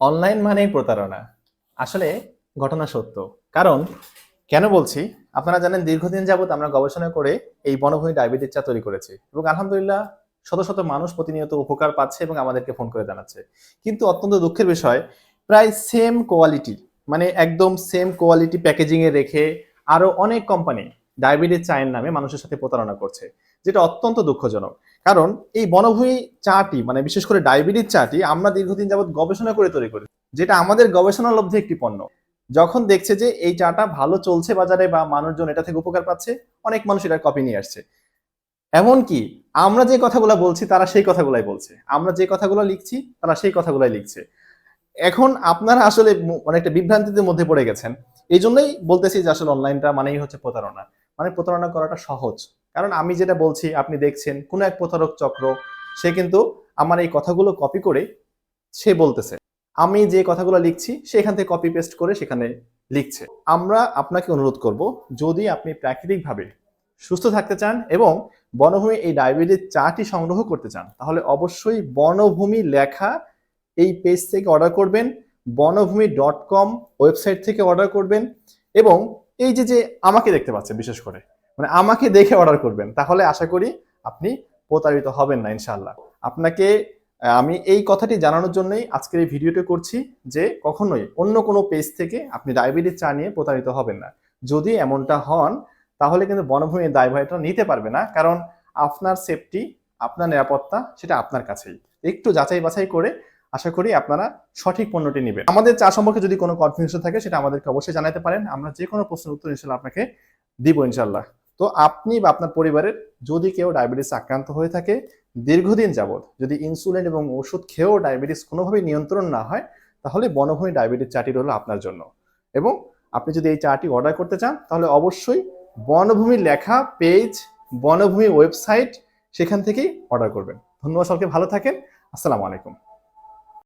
Online মানেই প্রতারণা। আসলে ঘটনা সত্য। কারণ কেন বলছি? আপনারা জানেন দীর্ঘদিন যাবত আমরা গবেষণা করে এই বনভূমি ডায়াবেটিস চা তৈরি করেছি এবং আলহামদুলিল্লাহ শত শত মানুষ প্রতিনিয়ত উপকার পাচ্ছে এবং আমাদেরকে ফোন করে জানাচ্ছে। কিন্তু অত্যন্ত দুঃখের বিষয়, প্রায় সেম কোয়ালিটি মানে একদম সেম কোয়ালিটি প্যাকেজিং এ রেখে আরও অনেক কোম্পানি ডায়াবেটিস চায়ের নামে মানুষের সাথে প্রতারণা করছে, যেটা অত্যন্ত দুঃখজনক। কারণ এই বনভূমি চাটি মানে বিশেষ করে ডায়াবেটিস চাটি, আমরা দীর্ঘদিন যাবত গবেষণা করে তৈরি করি যেটা আমাদের গবেষণালব্ধ একটি পণ্য। যখন দেখছে যে এই চাটা ভালো চলছে বাজারে বা মানুষজন এটা থেকে উপকার পাচ্ছে, অনেক মানুষ এটার কপি নিয়ে আসছে। এমনকি আমরা যে কথাগুলো বলছি, তারা সেই কথাগুলাই বলছে। আমরা যে কথাগুলো লিখছি, তারা সেই কথাগুলাই লিখছে। এখন আপনারা আসলে অনেকটা বিভ্রান্তিতে মধ্যে পড়ে গেছেন। এই জন্যই বলতেছি যে আসলে অনলাইনটা মানেই হচ্ছে প্রতারণা। মানে প্রতারণা করাটা সহজ। কারণ আমি যেটা বলছি, আপনি দেখছেন, কোনো এক প্রতারক চক্র, সে কিন্তু আমার এই কথাগুলো কপি করে সে বলতেছে। আমি যে কথাগুলো লিখছি সেখান থেকে কপি পেস্ট করে সেখানে লিখছে। আমরা আপনাকে অনুরোধ করব, যদি আপনি প্রাকৃতিকভাবে সুস্থ থাকতে চান এবং বনভূমি এই ডায়াবেটিস চাটি সংগ্রহ করতে চান, তাহলে অবশ্যই বনভূমি লেখা এই পেজ থেকে অর্ডার করবেন, বনভূমি ডট কম ওয়েবসাইট থেকে অর্ডার করবেন এবং এই যে যে আমাকে দেখতে পাচ্ছেন বিশেষ করে মানে আমাকে দেখে অর্ডার করবেন, তাহলে আশা করি আপনি প্রতারিত হবেন না ইনশাল্লাহ আপনাকে আমি এই কথাটি জানানোর জন্যই আজকের এই ভিডিওটি করছি যে, কখনোই অন্য কোনো পেজ থেকে আপনি ডায়াবেটিস চা নিয়ে প্রতারিত হবেন না। যদি এমনটা হন, তাহলে কিন্তু বনভূমির দায়ভারটা নিতে পারবে না, কারণ আপনার সেফটি আপনার নিরাপত্তা, সেটা আপনার কাছেই। একটু যাচাই বাছাই করে আশা করি আপনারা সঠিক পণ্যটি নেবেন। আমাদের চা সম্পর্কে যদি কোনো কনফিউশন থাকে, সেটা আমাদেরকে অবশ্যই জানাতে পারেন। আমরা যে কোনো প্রশ্নের উত্তর ইনশাল্লাহ আপনাকে দিব ইনশাল্লাহ। তো আপনি বা আপনার পরিবারের যদি কেউ ডায়াবেটিস আক্রান্ত হয়ে থাকে, দীর্ঘদিন যাবৎ যদি ইনসুলিন এবং ওষুধ খেয়েও ডায়াবেটিস কোনোভাবেই নিয়ন্ত্রণ না হয়, তাহলে বনভূমি ডায়াবেটিস চাটি হলো আপনার জন্য। এবং আপনি যদি এই চাটি অর্ডার করতে চান, তাহলে অবশ্যই বনভূমি লেখা পেজ বনভূমি ওয়েবসাইট সেখান থেকেই অর্ডার করবেন। ধন্যবাদ সবকে ভালো থাকেন। আসসালামু আলাইকুম।